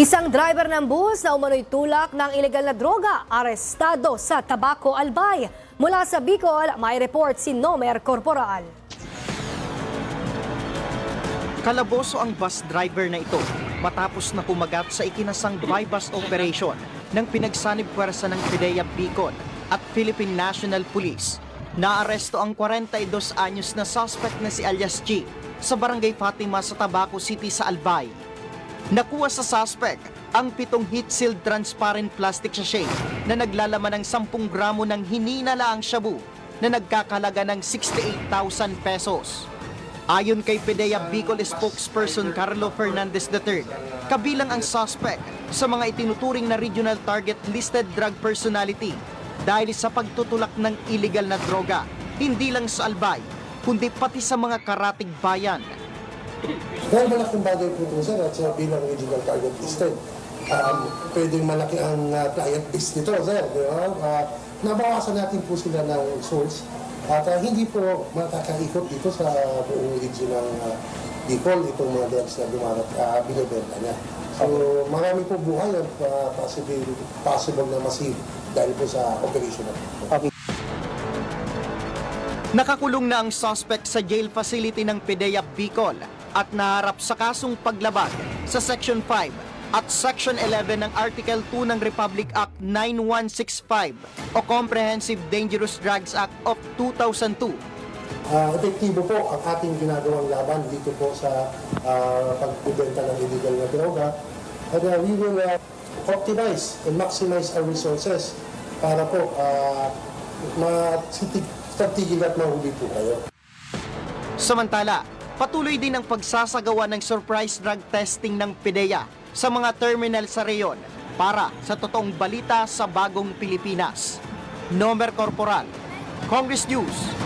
Isang driver ng bus na umano'y tulak ng ilegal na droga, arestado sa Tabaco Albay. Mula sa Bicol, may report si Nomer Corporal. Kalaboso ang bus driver na ito matapos na kumagat sa ikinasang bypass operation ng pinagsanib pwersa ng PIDEA Bicol at Philippine National Police. Naaresto ang 42 anyos na suspect na si alias G sa barangay Fatima sa Tabaco City sa Albay. Nakuha sa suspect ang pitong heat-sealed transparent plastic sachet na naglalaman ng 10 gramo ng hininalaang shabu na nagkakalaga ng 68,000 pesos. Ayon kay PDEA Bicol spokesperson Carlo Fernandez III, kabilang ang suspect sa mga itinuturing na regional target listed drug personality dahil sa pagtutulak ng illegal na droga, hindi lang sa Albay, kundi pati sa mga karatig bayan. Dahil malaking bagay po ito, sir, at sa bilang regional target listed. Um, pwedeng malaki ang uh, client base nito, sir. Di ba? Uh, nabawasan natin po sila ng source at uh, hindi po makakaikot dito sa buong region ng uh, Bicol itong mga drugs na dumarat, uh, binibenta niya. So, marami po buhay at uh, possible, possible na masave dahil po sa operation na ito. Nakakulong na ang suspect sa jail facility ng PDEA Bicol at naharap sa kasong paglabag sa Section 5 at Section 11 ng Article 2 ng Republic Act 9165 o Comprehensive Dangerous Drugs Act of 2002. Uh, epektibo po ang ating ginagawang laban dito po sa uh, pagbibenta ng illegal na droga. And uh, we will uh, optimize and maximize our resources para po uh, matitigil at mahuli po kayo. Samantala, patuloy din ang pagsasagawa ng surprise drug testing ng PDEA sa mga terminal sa reyon para sa totoong balita sa bagong Pilipinas. Nomer Corporal, Congress News.